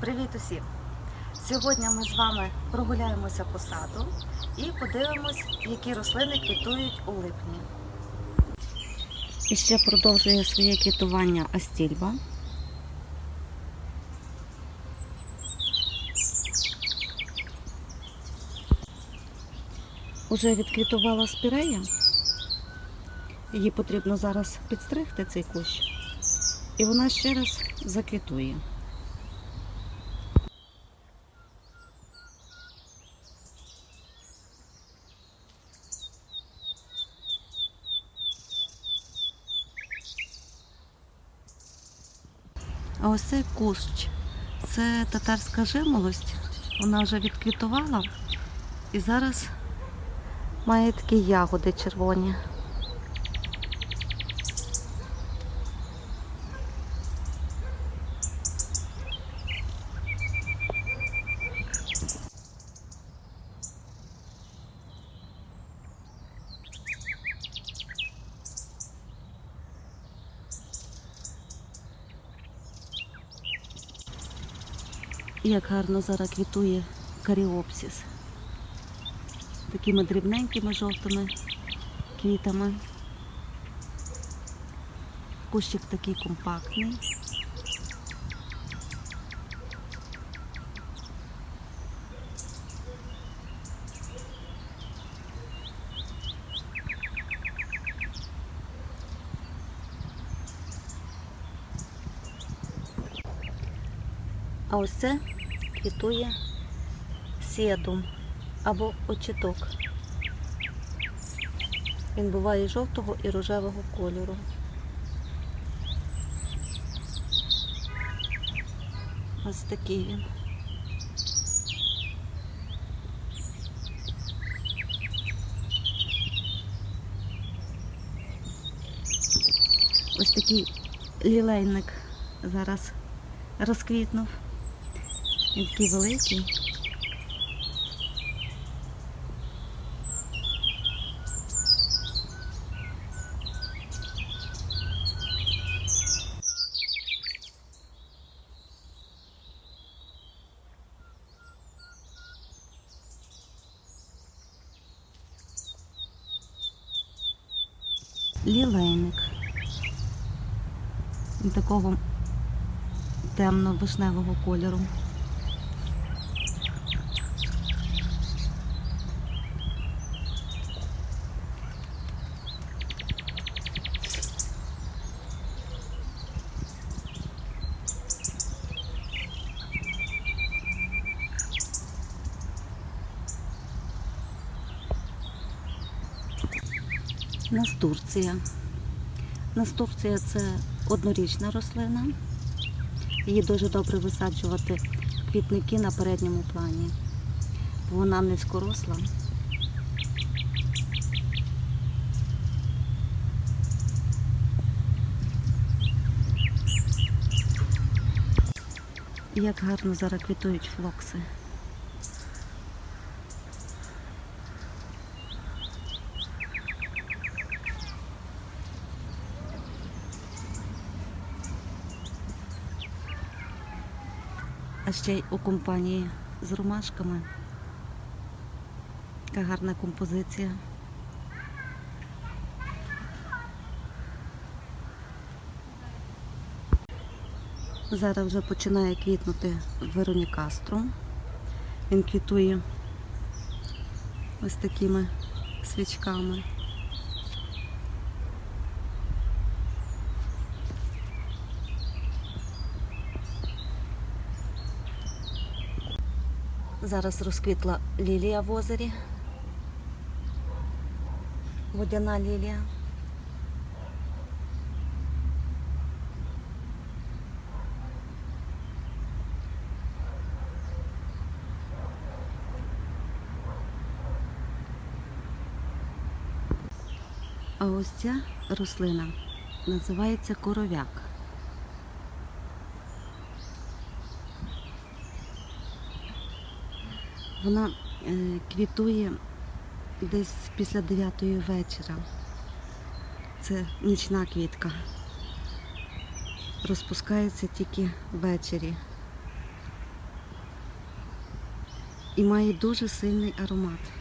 Привіт усім! Сьогодні ми з вами прогуляємося по саду і подивимось, які рослини квітують у липні. І ще продовжує своє квітування астільба. Уже відквітувала спірея. Її потрібно зараз підстригти цей кущ. І вона ще раз заквітує. А ось цей кущ це татарська жимолость. Вона вже відквітувала і зараз має такі ягоди червоні. Як гарно зараз квітує каріопсіс. Такими дрібненькими жовтими квітами. Кущик такий компактний. А ось це квітує сіадум або очіток. Він буває жовтого і рожевого кольору. Ось такий він. Ось такий лілейник зараз розквітнув. Він такий великий. Лілейник. Такого темно-вишневого кольору. Настурція. Настурція це однорічна рослина. Її дуже добре висаджувати квітники на передньому плані. Вона низькоросла. І Як гарно зараз квітують флокси. А ще й у компанії з ромашками. Така гарна композиція. Зараз вже починає квітнути Веронікастру. Він квітує ось такими свічками. Зараз розквітла лілія в озері. Водяна лілія. А ось ця рослина називається коровяк. Вона е, квітує десь після 9 вечора. Це нічна квітка. Розпускається тільки ввечері. І має дуже сильний аромат.